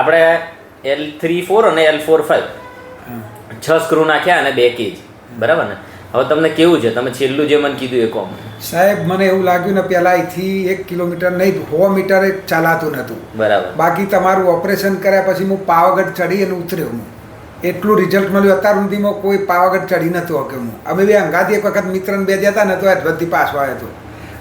આપણે L three four અને L four five છ સ્ક્રૂ નાખ્યા અને બે કેજ બરાબર ને? હવે તમને કેવું છે? તમે છેલ્લું જે મને કીધું એ કોમ સાહેબ મને એવું લાગ્યું ને પહેલાં અહીંથી એક કિલોમીટર નહીં સો મીટર ચાલાતું નહોતું બરાબર. બાકી તમારું ઓપરેશન કર્યા પછી હું પાવાગઢ ચડી અને ઉતર્યો હું. એટલું રિઝલ્ટ મળ્યું. અત્યાર સુધીમાં કોઈ પાવાગઢ ચડી નહોતું હકે હું. અમે બે અંગાથી એક વખત મિત્રને બે જતા ને તો બધી પાસ આવ્યો હતો.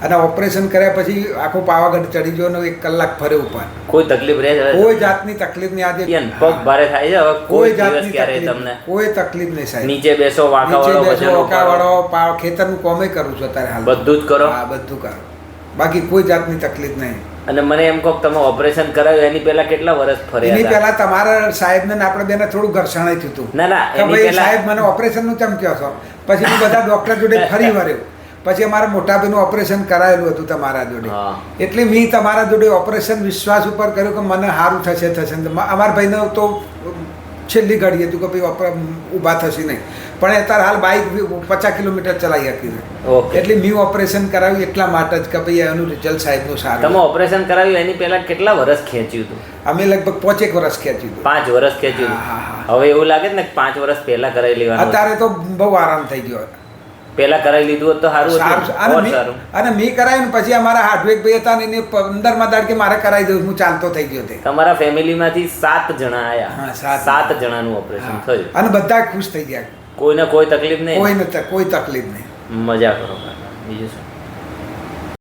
અને ઓપરેશન કર્યા પછી આખો પાવાગઢ ચડી ગયો ને એક કલાક ફર્યો ઉપર. કોઈ તકલીફ રહે કોઈ જાતની તકલીફ નહીં. આજે પગ ભારે થાય છે હવે? કોઈ જાતની તકલીફ તમને? કોઈ તકલીફ નહીં સાહેબ. નીચે બેસો વાંકા વાળો બેસો વજન ઓકાવાળો પાવ ખેતરનું કોમે કરું છું અત્યારે હાલ બધું જ કરો? હા બધું કરો. બાકી કોઈ જાતની તકલીફ નહીં. અને મને એમ કહો તમે ઓપરેશન કરાવ્યું એની પહેલા કેટલા વર્ષ ફર્યા એની પહેલા તમારા સાહેબને ને આપણે બેને થોડું ઘર્ષણ થયું હતું. ના ના સાહેબ મને ઓપરેશનનું કેમ કહો છો? પછી હું બધા ડોક્ટર જોડે ફરી વળ્યો. પછી અમારા મોટા ભાઈનું ઓપરેશન કરાયેલું હતું તમારા જોડે. એટલે મેં તમારા જોડે ઓપરેશન વિશ્વાસ ઉપર કર્યો કે મને સારું થશે થશે. અમારા ભાઈને તો છેલ્લી ઘડી હતું કે ભાઈ ઊભા થશે નહીં. પણ અત્યારે હાલ બાઇક પચાસ કિલોમીટર ચલાવી હતી એટલે મેં ઓપરેશન કરાવ્યું એટલા માટે જ કે ભાઈ એનું રિઝલ્ટ સાહેબનું તમે સારું ઓપરેશન કરાવ્યું એની પહેલા કેટલા વર્ષ ખેંચ્યું હતું? અમે લગભગ પોચેક વર્ષ ખેંચ્યું હતું. પાંચ વર્ષ ખેંચ્યું હવે એવું લાગે ને પાંચ વર્ષ પહેલા કરાવી લેવાનું અત્યારે તો બહુ આરામ થઈ ગયો. પહેલા કરાવી લીધું હોત તો સારું સારું અને મી- મેં કરાયું ને પછી અમારા હાર્ડવેક ભાઈ હતા ને એને પંદરમાં દાડ કે મારે કરાવી દઉં હું ચાલતો થઈ ગયો તે. તમારા ફેમિલીમાંથી સાત જણા આવ્યા આયા સાત. જણાનું ઓપરેશન. થયું. અને બધા ખુશ થઈ ગયા. કોઈને કોઈ તકલીફ નહીં? કોઈ કોઈ તકલીફ નહીં. મજા કરો. બીજું શું?